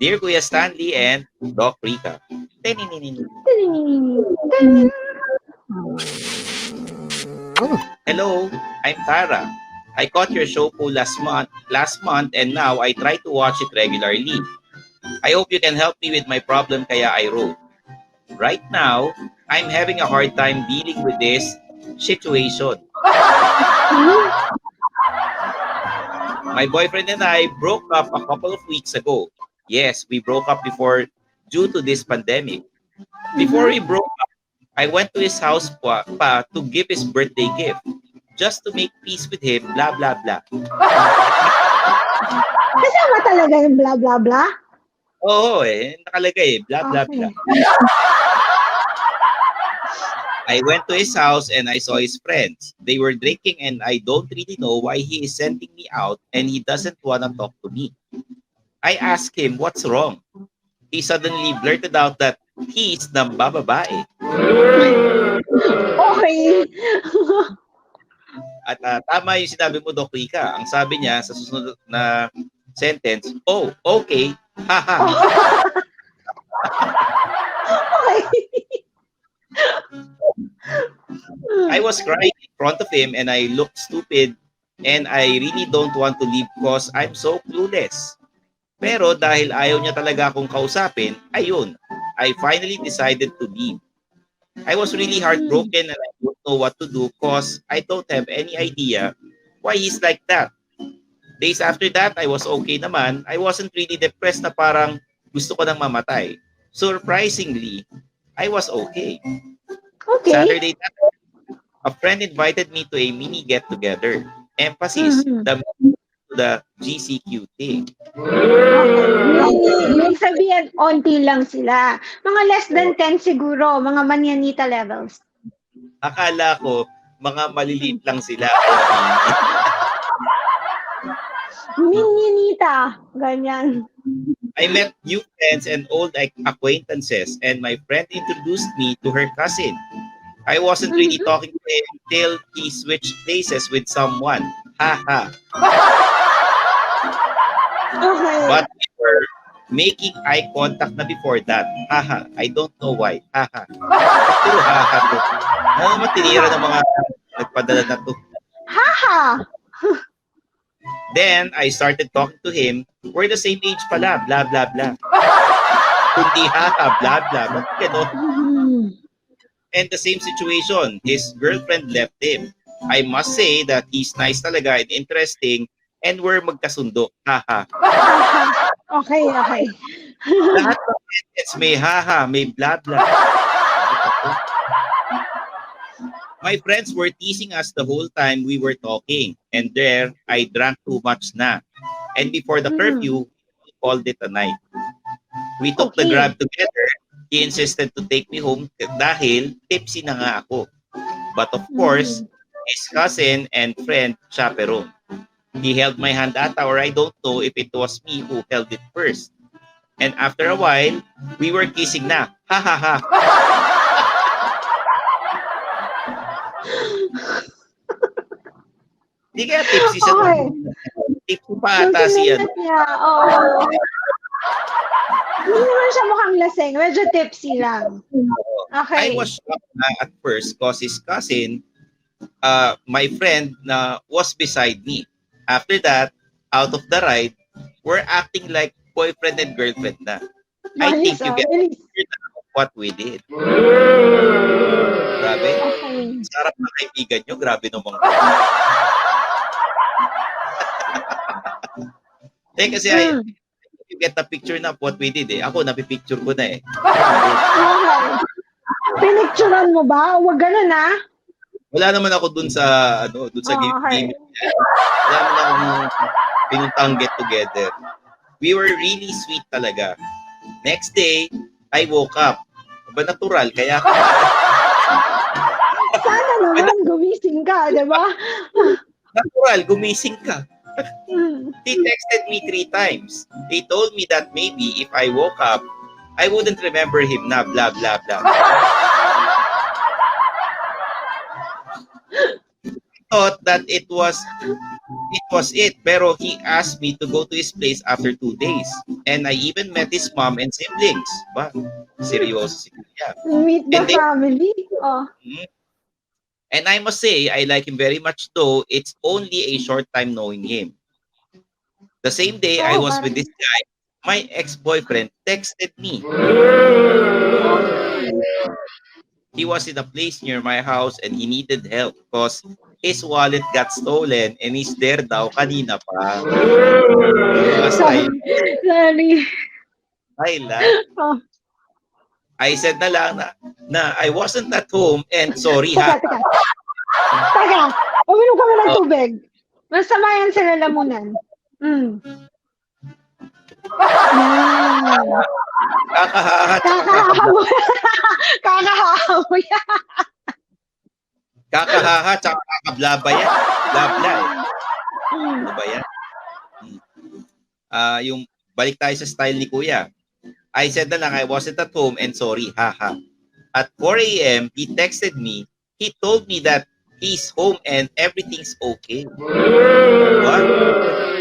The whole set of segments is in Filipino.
Dear Kuya Stanley and Doc. Tininininini. Hello, I'm Tara. I caught your show po last month, last month and now I try to watch it regularly. I hope you can help me with my problem kaya I wrote. Right now, I'm having a hard time dealing with this situation. My boyfriend and I broke up a couple of weeks ago. Yes, we broke up before due to this pandemic. Before we broke up, I went to his house pa, pa to give his birthday gift just to make peace with him, blah, blah, blah. Kasama talaga yung blah blah blah? Oo eh, nakalagay eh, blah, blah, Okay. blah. I went to his house and I saw his friends. They were drinking and I don't really know why he is sending me out and he doesn't want to talk to me. I asked him what's wrong. He suddenly blurted out that he is nambababae. Okay. At ah, tama yung sinabi mo, Doc Rica. Ang sabi niya sa susunod na sentence, oh, okay, haha. okay. I was crying in front of him and I looked stupid and I really don't want to leave because I'm so clueless. Pero dahil ayaw niya talaga akong kausapin, ayun, I finally decided to leave. I was really heartbroken and I don't know what to do because I don't have any idea why he's like that. Days after that, I was okay naman. I wasn't really depressed na parang gusto ko nang mamatay. Surprisingly, I was okay. Okay. Saturday night, a friend invited me to a mini get together. Emphasis Mhm. the the GCQ thing. Ibig sabihin, onti lang sila. Mga less than 10 siguro, mga manyanita levels. Akala ko mga maliliit lang sila. Minyanita. Ganyan. I met new friends and old ac- acquaintances and my friend introduced me to her cousin. I wasn't really Mhm. talking to him till he switched places with someone. Haha. Okay. But we were making eye contact na before that. Haha. I don't know why. Haha. Puro haha to. Ano naman tinira ng mga nagpadala na to. Haha. Then, I started talking to him. We're the same age pala. Blah, blah, blah. Kundi haha. Blah, blah. Ba't ganon? Mhm. And the same situation. His girlfriend left him. I must say that he's nice talaga and interesting and we're magkasundo. Haha. Okay, okay. Lahat ng sentence may haha, may blah blah. My friends were teasing us the whole time we were talking. And there, I drank too much na. And before the Mm. curfew, we called it a night. We took the Okay. grab together. He insisted to take me home dahil tipsy na nga ako. But of course, his cousin and friend chaperone. He held my hand ata or I don't know if it was me who held it first. And after a while, we were kissing na. Ha ha ha. Di kaya tipsy siya. Okay. Tipsy pa ata si. Yung niya, oo. Hindi naman siya mukhang lasing. Medyo tipsy lang. I Okay. was shocked na at first because his cousin, uh, my friend na was beside me. After that, out of the ride, we're acting like boyfriend and girlfriend na. I think you ah. get what we did. Grabe. Sarap na kaibigan nyo. Grabe naman. eh, kasi I, Mm. you get the picture na of what we did eh. Ako, napipicture ko na eh. Pinicturean mo ba? Huwag ganun ah. Wala naman ako dun sa, ano, dun sa Oh, game. game. Wala naman akong pinuntang get together. We were really sweet talaga. Next day, I woke up. Ba natural, kaya ako, Sana naman gumising ka, di ba? natural, gumising ka. He texted me three times. He told me that maybe if I woke up, I wouldn't remember him na blah blah blah. Thought that it was it was it. Pero he asked me to go to his place after two days. And I even met his mom and siblings. Ba? Seryoso si Kuya. Meet the And they- family. Oh. And I must say, I like him very much though it's only a short time knowing him. The same day I Oh, was parang- with this guy, my ex-boyfriend texted me. He was in a place near my house and he needed help because his wallet got stolen and he's there daw kanina pa. Sorry. style? Sorry. Style, ah. Oh. I said na lang na, na I wasn't at home and sorry ha. teka. Teka. Uminom kami ng Oh. tubig. Masama yan sa lalamunan. Mm. Kakahahat. Kakahamoy. Kakahamoy. Kakahahat. Tsaka kakablaba yan. Blabla eh. Ano ba yan? Ah, yung balik tayo sa style ni Kuya. I said na lang I wasn't at home and sorry, haha. At 4 a.m., he texted me. He told me that he's home and everything's okay. What?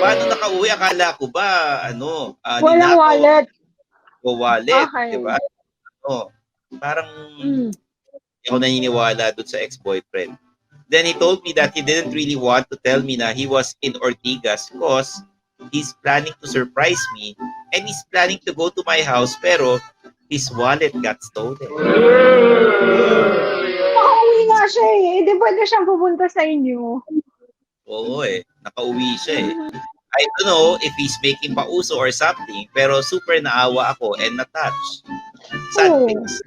Paano nakauwi? Akala ko ba, ano, ah, Walang ninakaw wallet. o wallet, Okay. di ba? Ano, parang Mm. hindi ako naniniwala doon sa ex-boyfriend. Then he told me that he didn't really want to tell me na he was in Ortigas because he's planning to surprise me and he's planning to go to my house pero his wallet got stolen. Siya eh. Hindi pwede siyang pupunta sa inyo. Oo eh, nakauwi siya eh. I don't know if he's making pauso or something pero super naawa ako and na-touch. Sad Oh. things.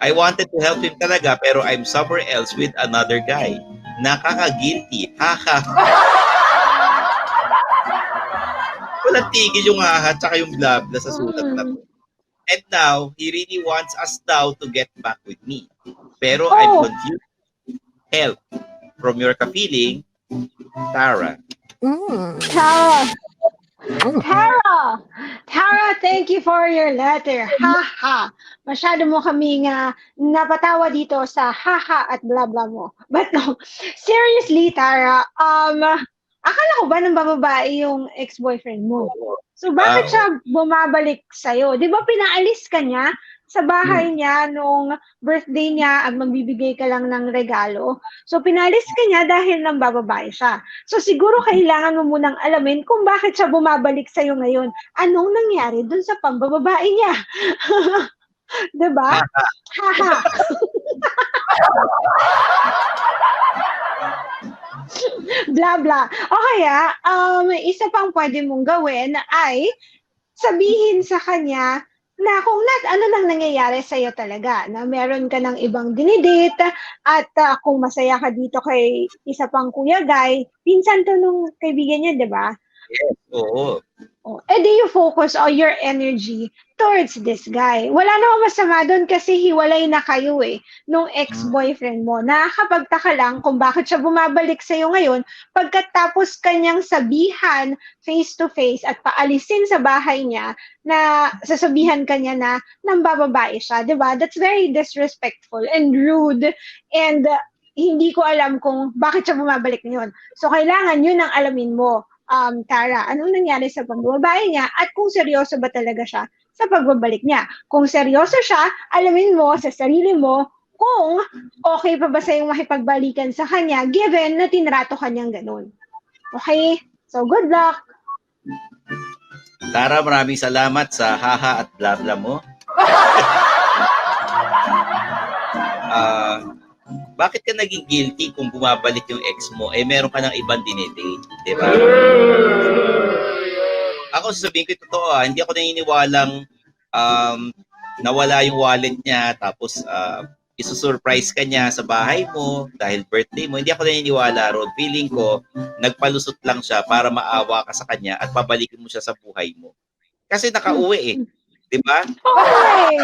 I wanted to help him talaga pero I'm somewhere else with another guy. Nakaka-guilty. Haha. Walang tigil yung haha tsaka yung blah sa sulat na to. And now, he really wants us now to get back with me. Pero I'm Oh. confused. Help. From your ka-feeling, Tara. Mm. Tara. Tara! Tara, thank you for your letter. Ha-ha. Masyado mo kami nga napatawa dito sa ha-ha at blah blah mo. But no, seriously, Tara, um, akala ko ba nang bababae yung ex-boyfriend mo? So bakit Ah. siya bumabalik sa'yo? Di ba pinaalis ka niya sa bahay Hmm. niya nung birthday niya at magbibigay ka lang ng regalo? So pinalis ka niya dahil nang bababae siya. So siguro kailangan mo munang alamin kung bakit siya bumabalik sa'yo ngayon. Anong nangyari dun sa pambababae niya? 'Di ba? Haha. blah blah. O kaya, um, isa pang pwede mong gawin ay sabihin sa kanya na kung nat ano nang nangyayari sa iyo talaga na meron ka ng ibang dinidate at ah, kung masaya ka dito kay isa pang kuya guy pinsan to nung kaibigan niya 'di ba Oo. Oh, eh di you focus all your energy towards this guy. Wala namang masama doon kasi hiwalay na kayo eh, nung ex-boyfriend mo. Nakakapagtaka lang kung bakit siya bumabalik sa'yo ngayon pagkatapos kanyang sabihan face-to-face at paalisin sa bahay niya na sasabihan kanya na nang bababae siya. 'di ba That's very disrespectful and rude and uh, hindi ko alam kung bakit siya bumabalik ngayon. So, kailangan yun ang alamin mo um, Tara, anong nangyari sa pagbababae niya at kung seryoso ba talaga siya sa pagbabalik niya. Kung seryoso siya, alamin mo sa sarili mo kung okay pa ba sa'yo makipagbalikan sa kanya given na tinrato ka niyang ganun. Okay? So, good luck! Tara, maraming salamat sa haha at blah mo. bakit ka naging guilty kung bumabalik yung ex mo? Eh, meron ka ng ibang dinedate, di ba? Ako, sasabihin ko yung totoo, ah, hindi ako naniniwalang um, nawala yung wallet niya, tapos uh, isusurprise ka niya sa bahay mo dahil birthday mo. Hindi ako naniniwala ron. Feeling ko, nagpalusot lang siya para maawa ka sa kanya at pabalikin mo siya sa buhay mo. Kasi nakauwi eh. Di ba? Okay!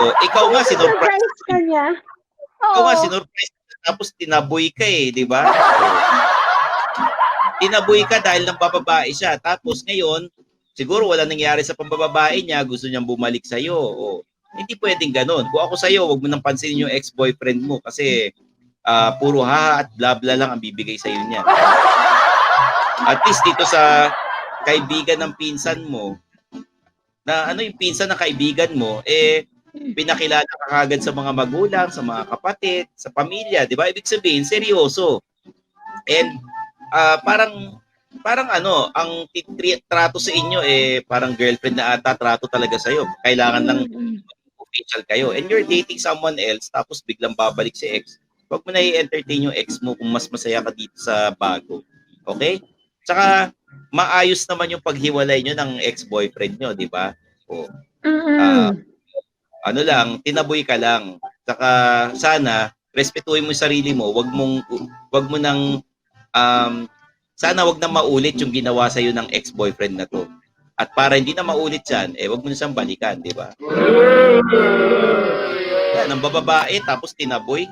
O, ikaw nga, sinurprise. Ka niya. Ikaw nga, sinurprise. Tapos tinaboy ka eh, di ba? Tinaboy ka dahil nang bababae siya. Tapos ngayon, siguro wala nangyari sa pambababae niya, gusto niyang bumalik sa'yo. O, hindi pwedeng ganun. Kung ako sa'yo, wag mo nang pansinin yung ex-boyfriend mo kasi ah, puro ha at bla bla lang ang bibigay sa iyo niyan. At least dito sa kaibigan ng pinsan mo, na ano yung pinsan ng kaibigan mo, eh, pinakilala ka kagad sa mga magulang, sa mga kapatid, sa pamilya, di ba? Ibig sabihin, seryoso. And ah, parang parang ano, ang trato sa inyo eh parang girlfriend na ata trato talaga sa iyo. Kailangan lang official kayo. And you're dating someone else tapos biglang babalik si ex. Huwag mo na i-entertain yung ex mo kung mas masaya ka dito sa bago. Okay? Tsaka maayos naman yung paghiwalay nyo ng ex-boyfriend nyo, di ba? O, Mm-mm. Ano lang, tinaboy ka lang. Tsaka sana respetuhin mo yung sarili mo, wag mong wag mo nang um, sana wag na maulit yung ginawa sa ng ex-boyfriend na to. At para hindi na maulit yan, eh wag mo na siyang balikan, di ba? Yan, ang bababae, tapos tinaboy,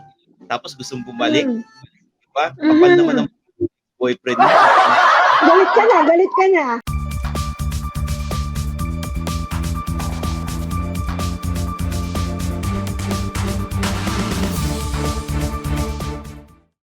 tapos gustong bumalik, Mm. di ba? Kapal Mhm. naman ang boyfriend mo. Galit ka na, galit ka na.